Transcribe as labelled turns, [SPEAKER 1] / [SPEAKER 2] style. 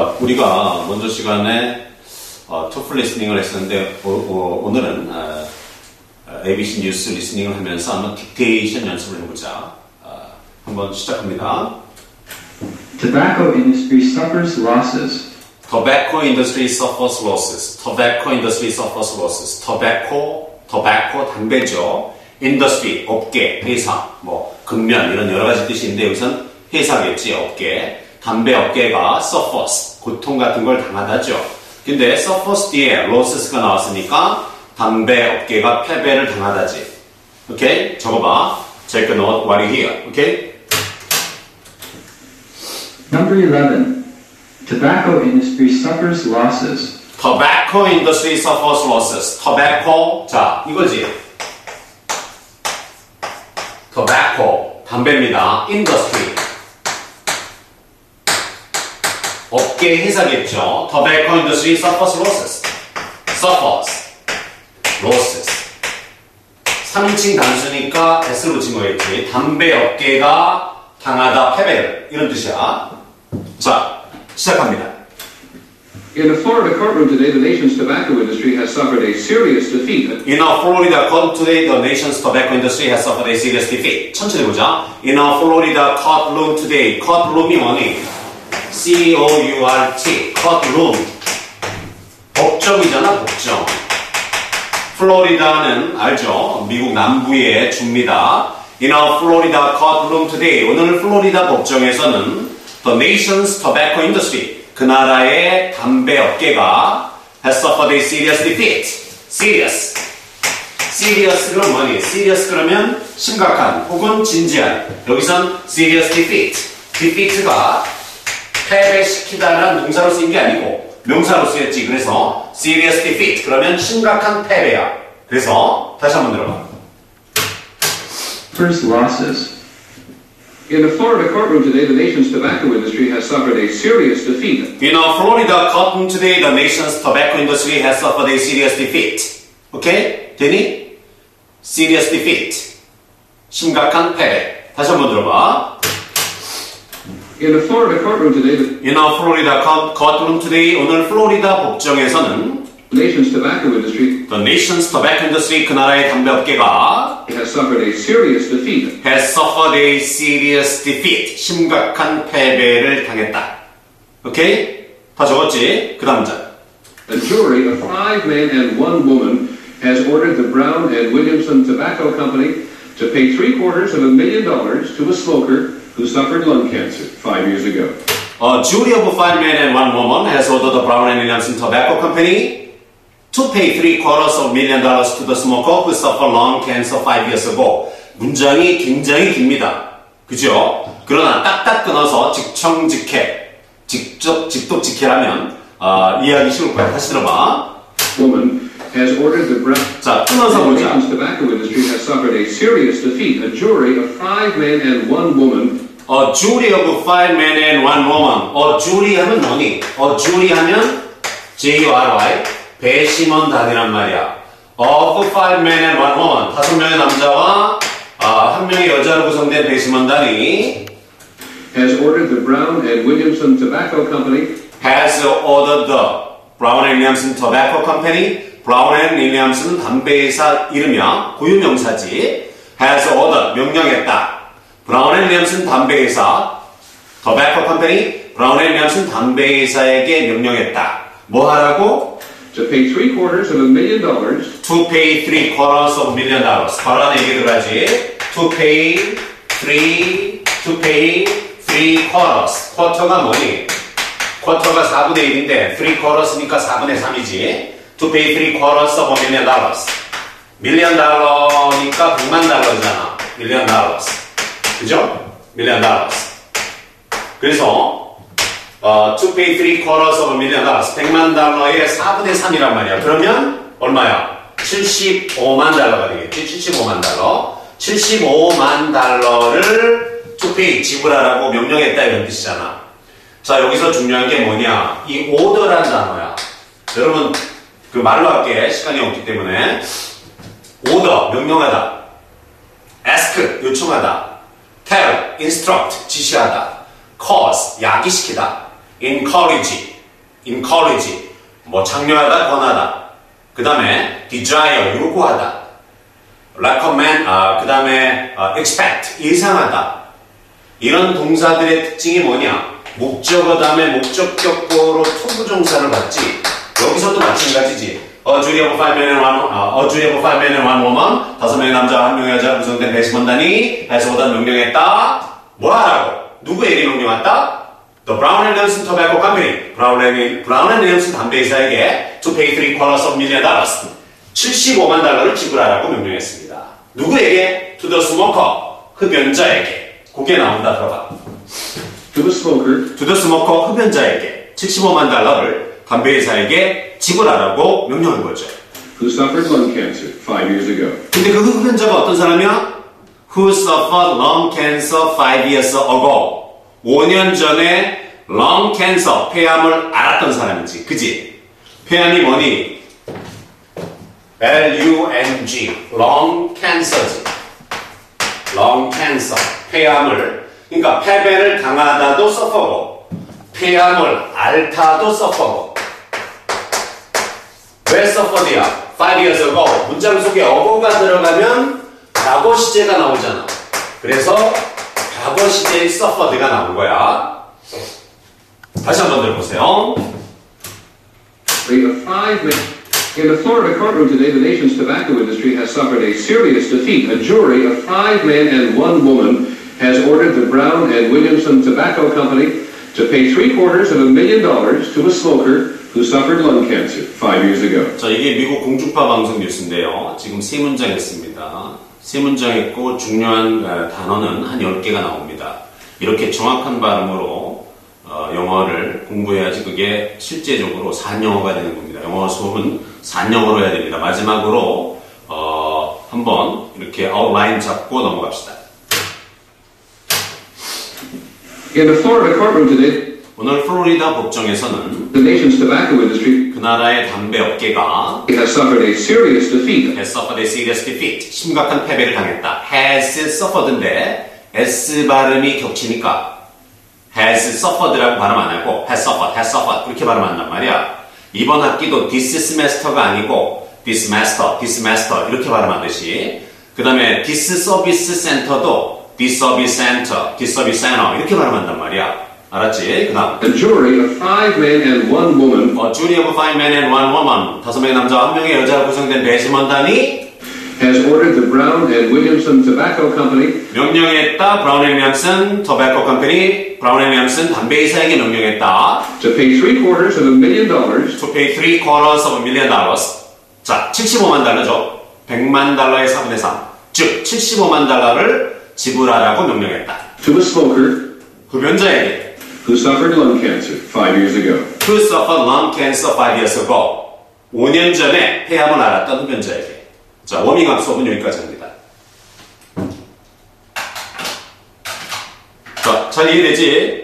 [SPEAKER 1] 우리가 먼저 시간에 어, 토플 리스닝을 했었는데 오, 늘은 어, ABC 뉴스 리스닝을 하면서 한번 딕테이션 연습을 해보자. 어, 한번 시작합니다.
[SPEAKER 2] Tobacco industry suffers losses.
[SPEAKER 1] Tobacco industry suffers losses. Tobacco industry suffers losses. Tobacco, tobacco 담배죠. industry 업계, 회사, 뭐 근면 이런 여러 가지 뜻인데 여기선 회사겠지 업계. 담배 업계가 suffers 고통 같은 걸 당하다죠. 근데 suffers 뒤에 losses가 나왔으니까 담배 업계가 패배를 당하다지. 오케이? 적어봐. Take a note what you hear. 오케이?
[SPEAKER 2] Number 11. Tobacco industry suffers losses.
[SPEAKER 1] Tobacco industry suffers losses. Tobacco. 자, 이거지. Tobacco. 담배입니다. Industry. 업계 회사겠죠. Tobacco industry suffers losses. Suffers. Losses. 3인칭 단수니까 S로 붙인 거겠지. 담배 업계가 당하다 패배를. 이런 뜻이야. 자, 시작합니다.
[SPEAKER 3] In a Florida courtroom today, the nation's tobacco industry has suffered a serious defeat.
[SPEAKER 1] In a Florida court today, the nation's tobacco industry has suffered a serious defeat. 천천히 보자. In a Florida courtroom today, courtroom이 뭐니? C-O-U-R-T, courtroom. 법정이잖아, 법정. 플로리다는 알죠? 미국 남부의 주입니다. In a Florida courtroom today, 오늘 플로리다 법정에서는 the nation's tobacco industry, 그 나라의 담배 업계가 has suffered a serious defeat. serious. serious 그럼 뭐니? serious 그러면 심각한 혹은 진지한. 여기선 serious defeat. defeat가 패배시키다라는 동사로 쓰인 게 아니고 명사로 쓰였지. 그래서 serious defeat 그러면 심각한 패배야. 그래서 다시 한번 들어봐.
[SPEAKER 2] Suffers losses.
[SPEAKER 3] In a Florida courtroom today, the nation's tobacco industry has suffered a serious defeat.
[SPEAKER 1] In a Florida courtroom today, the nation's tobacco industry has suffered a serious defeat. 오케이? 되니? Serious defeat. 심각한 패배. 다시 한번 들어봐.
[SPEAKER 3] In a Florida courtroom today, the
[SPEAKER 1] In a Florida courtroom today, 오늘 플로리다 법정에서는
[SPEAKER 3] nation's tobacco industry
[SPEAKER 1] the nation's tobacco industry, 그 나라의 담배 업계가
[SPEAKER 3] has suffered a serious defeat.
[SPEAKER 1] has suffered a serious defeat. 심각한 패배를 당했다. 오케이? 다 적었지? 그 다음 문장.
[SPEAKER 3] A jury of five men and one woman has ordered the Brown and Williamson Tobacco Company to pay three quarters of a million dollars to a smoker who suffered lung cancer five years ago.
[SPEAKER 1] A jury of five men and one woman has ordered the Brown and Williamson Tobacco Company to pay three quarters of a million dollars to the smoker who suffered lung cancer five years ago. 문장이 굉장히 깁니다. 그죠? 그러나 딱딱 끊어서 직청직해, 직접 직독직해라면 어, 이해하기 쉬울 거야. 다시 들어봐.
[SPEAKER 3] Woman has ordered the Brown
[SPEAKER 1] 자, 끊어서
[SPEAKER 3] The
[SPEAKER 1] 보자.
[SPEAKER 3] nation's tobacco industry has suffered a serious defeat. A jury of five men and one woman
[SPEAKER 1] A jury of five men and one woman. 어, jury 하면 뭐니? 어, jury 하면 J-U-R-Y 배심원단이란 말이야. Of five men and one woman. 다섯 명의 남자와 아, 한 명의 여자로 구성된 배심원단이
[SPEAKER 3] has ordered the Brown and Williamson Tobacco Company
[SPEAKER 1] has ordered the Brown and Williamson Tobacco Company. Brown and Williamson 담배회사 이름이야. 고유명사지. has ordered 명령했다. Brown and Williamson 담배회사 Tobacco Company. Brown and Williamson 담배회사에게 명령했다. 뭐 하라고?
[SPEAKER 3] to pay three quarters of a million dollars
[SPEAKER 1] To pay three quarters of a million dollars. 안에 얘기 들어가지. To pay three, to pay three quarters. 쿼터가 뭐니? 쿼터가 4분의 1인데 three quarters니까 4분의 3이지. To pay three quarters of a million dollars. 밀리언 달러니까 100만 달러잖아. 밀리언 달러스. 그죠? 밀리언 달러스. 그래서 어, to pay three quarters of a million dollars. 100만 달러의 4분의 3이란 말이야. 그러면 얼마야? 75만 달러가 되겠지. 75만 달러. 75만 달러를 to pay 지불하라고 명령했다 이런 뜻이잖아. 자, 여기서 중요한 게 뭐냐? 이 order란 단어야. 여러분, 그 말로 할게. 시간이 없기 때문에. order, 명령하다. ask, 요청하다. tell, instruct, 지시하다. cause, 야기시키다. encourage, encourage, 뭐 장려하다, 권하다. 그 다음에 desire, 요구하다. recommend, 아, 그 다음에 아, expect, 예상하다. 이런 동사들의 특징이 뭐냐? 목적어 다음에 목적격보로 투부정사를 받지. 여기서도 마찬가지지. A jury of five men and one, 아, a jury of five men and one woman, 다섯 명의 남자와 한 명의 여자가 구성된 배심원단이 해서보다 명령했다. 뭐하라고? 누구에게 명령했다? The Brown and Wilson Tobacco Company, Brown and, Brown and Wilson 담배회사에게 to pay three quarters of million dollars, 75만 달러를 지불하라고 명령했습니다. 누구에게? To the smoker, 흡연자에게. 그게 나온다 들어가.
[SPEAKER 3] To a smoker,
[SPEAKER 1] To the smoker, 흡연자에게 75만 달러를 담배회사에게 지불하라고 명령한 거죠.
[SPEAKER 3] who suffered lung cancer five years ago.
[SPEAKER 1] 근데 그 흡연자가 어떤 사람이야? Who suffered lung cancer five years ago. 5년 전에 lung cancer, 폐암을 알았던 사람이지. 그지? 폐암이 뭐니? L-U-N-G, lung cancer지. lung cancer, 폐암을. 그러니까 폐배를 당하다도 서퍼고, 폐암을 앓다도 서퍼고. 왜 서퍼드야? 5 years ago. 문장 속에 어고가 들어가면 과거 시제가 나오잖아. 그래서 과거 시제의 suffered가 나온 거야. 다시 한번 들어보세요.
[SPEAKER 3] In the Florida courtroom today, the nation's tobacco industry has suffered a serious defeat. A jury of five men and one woman has ordered the Brown and Williamson Tobacco Company to pay three quarters of a million dollars to a smoker who suffered lung cancer five years ago.
[SPEAKER 1] 자, 이게 미국 공중파 방송 뉴스인데요. 지금 세 문장 있습니다. 세 문장 있고 중요한 어, 단어는 한 10개가 나옵니다. 이렇게 정확한 발음으로 어, 영어를 공부해야지 그게 실제적으로 산영어가 되는 겁니다. 영어 수업은 산영어로 해야 됩니다. 마지막으로 어, 한번 이렇게 아웃라인 잡고 넘어갑시다.
[SPEAKER 3] In the Florida courtroom today,
[SPEAKER 1] 오늘 플로리다 법정에서는
[SPEAKER 3] the nation's tobacco industry
[SPEAKER 1] 그 나라의 담배 업계가
[SPEAKER 3] has suffered a serious defeat.
[SPEAKER 1] has suffered a serious defeat. 심각한 패배를 당했다. has suffered인데 s 발음이 겹치니까 has suffered라고 발음 안 하고 has suffered, has suffered 그렇게 발음한단 말이야. 이번 학기도 this semester가 아니고 this master, this master 이렇게 발음하듯이 그 다음에 this service center도 this service center, this service center 이렇게 발음한단 말이야. 알았지? 그 다음
[SPEAKER 3] A jury of five men and one woman
[SPEAKER 1] 어, jury of five men and one woman 다섯 명의 남자와 한 명의 여자로 구성된 배심원단이
[SPEAKER 3] has ordered the Brown and Williamson Tobacco Company
[SPEAKER 1] 명령했다. 브라운 앤 윌슨 토베코 컴퍼니 브라운 앤 윌슨 담배 회사에게 명령했다.
[SPEAKER 3] to pay three quarters of a million dollars
[SPEAKER 1] To pay three quarters of a million dollars. 자, 75만 달러죠. 100만 달러의 4분의 3. 즉, 75만 달러를 지불하라고 명령했다.
[SPEAKER 3] to a smoker
[SPEAKER 1] 흡연자에게
[SPEAKER 3] who suffered lung cancer five years ago.
[SPEAKER 1] Who suffered lung cancer five years ago. 5년 전에 폐암을 앓았던 흡연자에게. 자, 워밍업 수업은 여기까지 합니다. 자, 잘 이해되지?